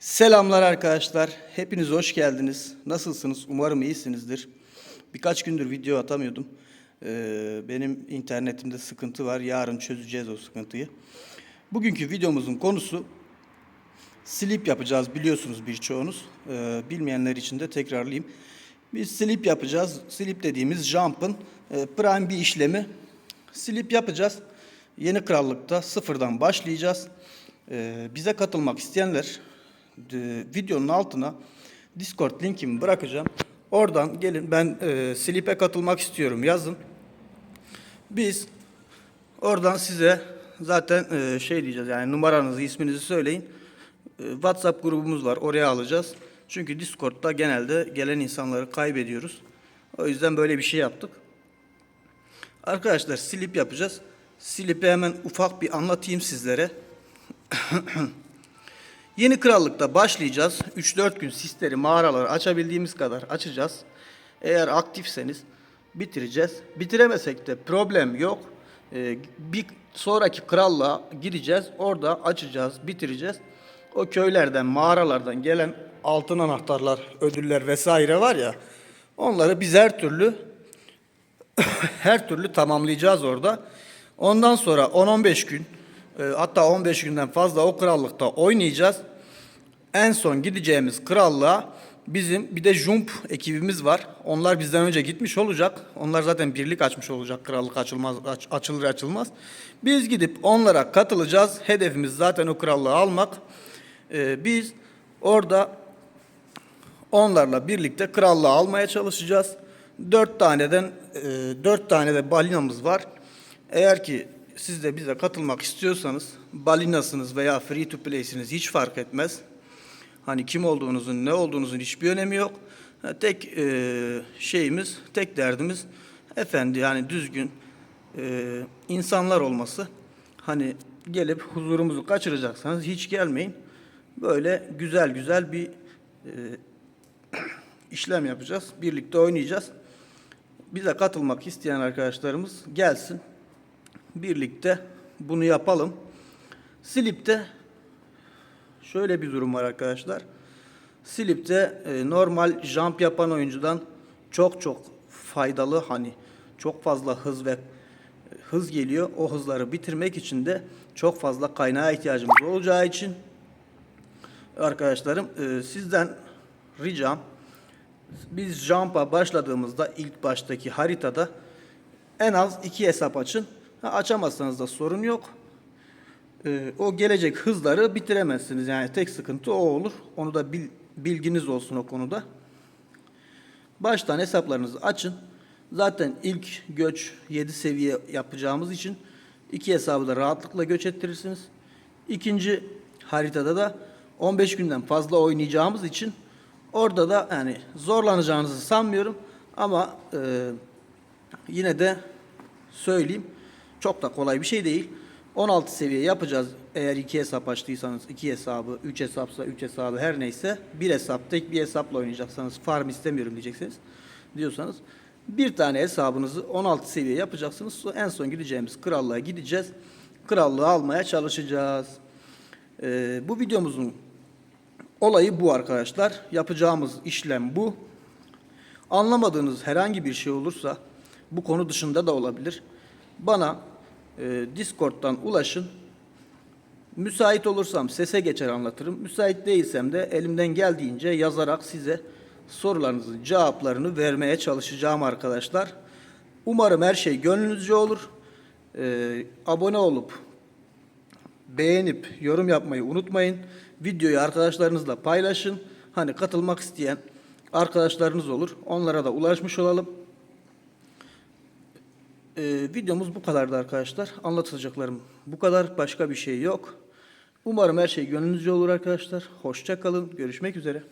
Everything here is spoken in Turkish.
Selamlar arkadaşlar. Hepiniz hoş geldiniz. Nasılsınız? Umarım iyisinizdir. Birkaç gündür video atamıyordum. Ee, benim internetimde sıkıntı var. Yarın çözeceğiz o sıkıntıyı. Bugünkü videomuzun konusu slip yapacağız biliyorsunuz birçoğunuz. Ee, bilmeyenler için de tekrarlayayım. Biz slip yapacağız. Slip dediğimiz jump'ın e, prime bir işlemi. Slip yapacağız. Yeni krallıkta sıfırdan başlayacağız. Ee, bize katılmak isteyenler videonun altına Discord linkimi bırakacağım. Oradan gelin ben e, Slip'e katılmak istiyorum yazın. Biz oradan size zaten e, şey diyeceğiz yani numaranızı isminizi söyleyin. E, WhatsApp grubumuz var oraya alacağız. Çünkü Discord'da genelde gelen insanları kaybediyoruz. O yüzden böyle bir şey yaptık. Arkadaşlar slip yapacağız. Slip'i hemen ufak bir anlatayım sizlere. Yeni krallıkta başlayacağız. 3-4 gün sisleri, mağaraları açabildiğimiz kadar açacağız. Eğer aktifseniz bitireceğiz. Bitiremesek de problem yok. Ee, bir sonraki krallığa gideceğiz. Orada açacağız, bitireceğiz. O köylerden, mağaralardan gelen altın anahtarlar, ödüller vesaire var ya. Onları biz her türlü her türlü tamamlayacağız orada. Ondan sonra 10-15 gün e, hatta 15 günden fazla o krallıkta oynayacağız. En son gideceğimiz krallığa bizim bir de Jump ekibimiz var. Onlar bizden önce gitmiş olacak. Onlar zaten birlik açmış olacak krallık açılmaz aç- açılır açılmaz. Biz gidip onlara katılacağız. Hedefimiz zaten o krallığı almak. E, biz orada Onlarla birlikte krallığı almaya çalışacağız. Dört taneden e, dört tane de balinamız var. Eğer ki siz de bize katılmak istiyorsanız balinasınız veya free to play'siniz hiç fark etmez. Hani kim olduğunuzun ne olduğunuzun hiçbir önemi yok. Tek e, şeyimiz, tek derdimiz efendi yani düzgün e, insanlar olması. Hani gelip huzurumuzu kaçıracaksanız hiç gelmeyin. Böyle güzel güzel bir e, işlem yapacağız. Birlikte oynayacağız. Bize katılmak isteyen arkadaşlarımız gelsin. Birlikte bunu yapalım. Slip'te şöyle bir durum var arkadaşlar. Slip'te e, normal jump yapan oyuncudan çok çok faydalı hani çok fazla hız ve e, hız geliyor. O hızları bitirmek için de çok fazla kaynağa ihtiyacımız olacağı için arkadaşlarım e, sizden ricam biz Jump'a başladığımızda ilk baştaki haritada en az iki hesap açın. Ha, açamazsanız da sorun yok. E, o gelecek hızları bitiremezsiniz. Yani tek sıkıntı o olur. Onu da bil- bilginiz olsun o konuda. Baştan hesaplarınızı açın. Zaten ilk göç 7 seviye yapacağımız için iki hesabı da rahatlıkla göç ettirirsiniz. İkinci haritada da 15 günden fazla oynayacağımız için orada da yani zorlanacağınızı sanmıyorum ama e, yine de söyleyeyim çok da kolay bir şey değil. 16 seviye yapacağız eğer iki hesap açtıysanız iki hesabı, üç hesapsa üç hesabı her neyse bir hesap tek bir hesapla oynayacaksanız farm istemiyorum diyeceksiniz diyorsanız bir tane hesabınızı 16 seviye yapacaksınız. En son gideceğimiz krallığa gideceğiz. Krallığı almaya çalışacağız. Ee, bu videomuzun olayı bu arkadaşlar. Yapacağımız işlem bu. Anlamadığınız herhangi bir şey olursa bu konu dışında da olabilir. Bana e, Discord'dan ulaşın. Müsait olursam sese geçer anlatırım. Müsait değilsem de elimden geldiğince yazarak size sorularınızın cevaplarını vermeye çalışacağım arkadaşlar. Umarım her şey gönlünüzce olur. Ee, abone olup beğenip yorum yapmayı unutmayın. Videoyu arkadaşlarınızla paylaşın. Hani katılmak isteyen arkadaşlarınız olur. Onlara da ulaşmış olalım. Ee, videomuz bu kadardı arkadaşlar. Anlatacaklarım bu kadar. Başka bir şey yok. Umarım her şey gönlünüzce olur arkadaşlar. Hoşça kalın. Görüşmek üzere.